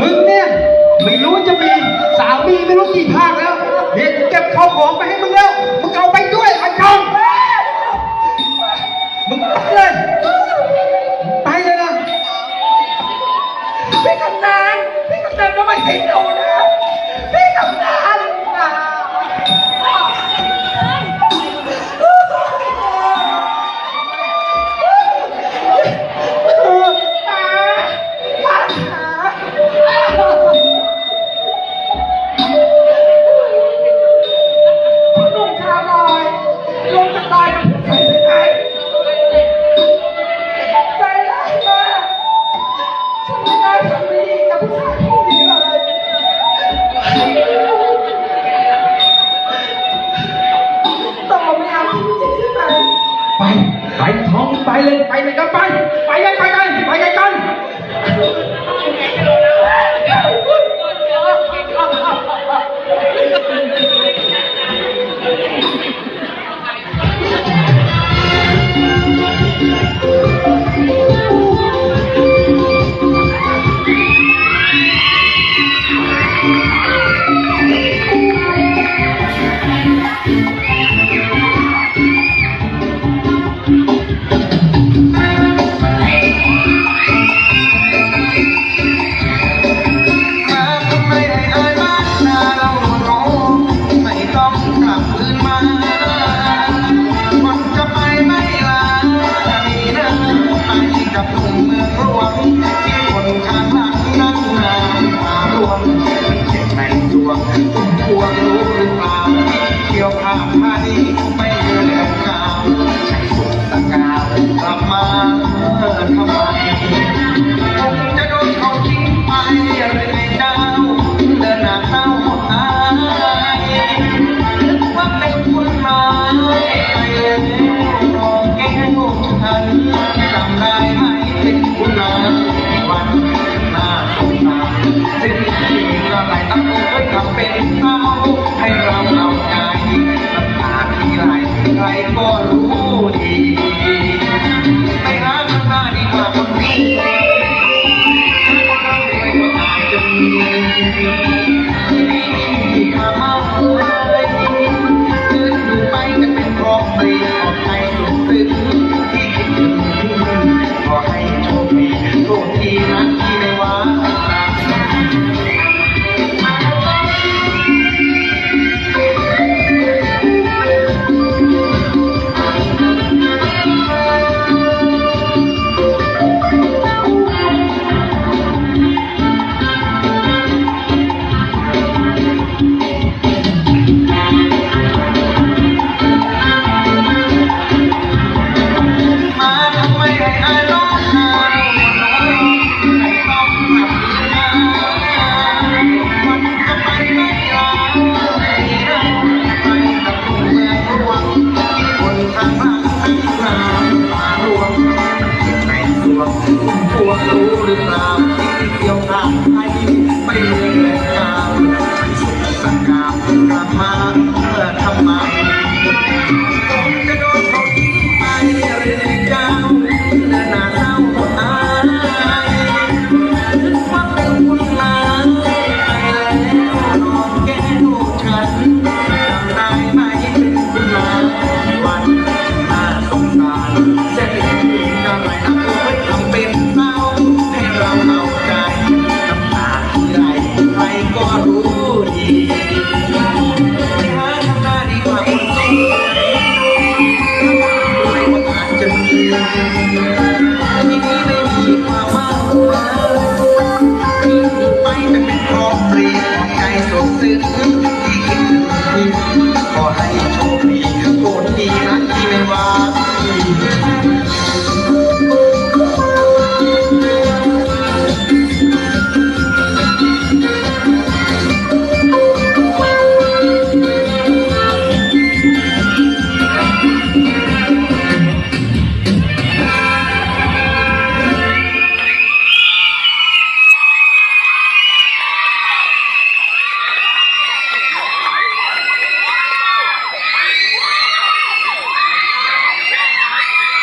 มึงเนี่ยไม่รู้จะมีสามีไม่รู้กี่ภาคแล้วเด็กเก็บข้าวของไปให้มึงแล้วมึงเอา ไปเลยครับไป ไปเลยไป ควรรู้หรือเปล่เกี่ยวข้ามนี้ไม่เจอแล้วาวตากลับมาทำไมจะโดนเขาทิ้งไปหรือไงดาวเดินหน้าเศร้าหมดอายนึกว่าเป็นคนร้าย ทำเป็นเมาให้เราเอาใจลำบากที่ไรใครก็รู้ดีไม่รักมันมาดีกว่าคนนี้ที่มาเมาเลยเดูไปจะเป็นรองไป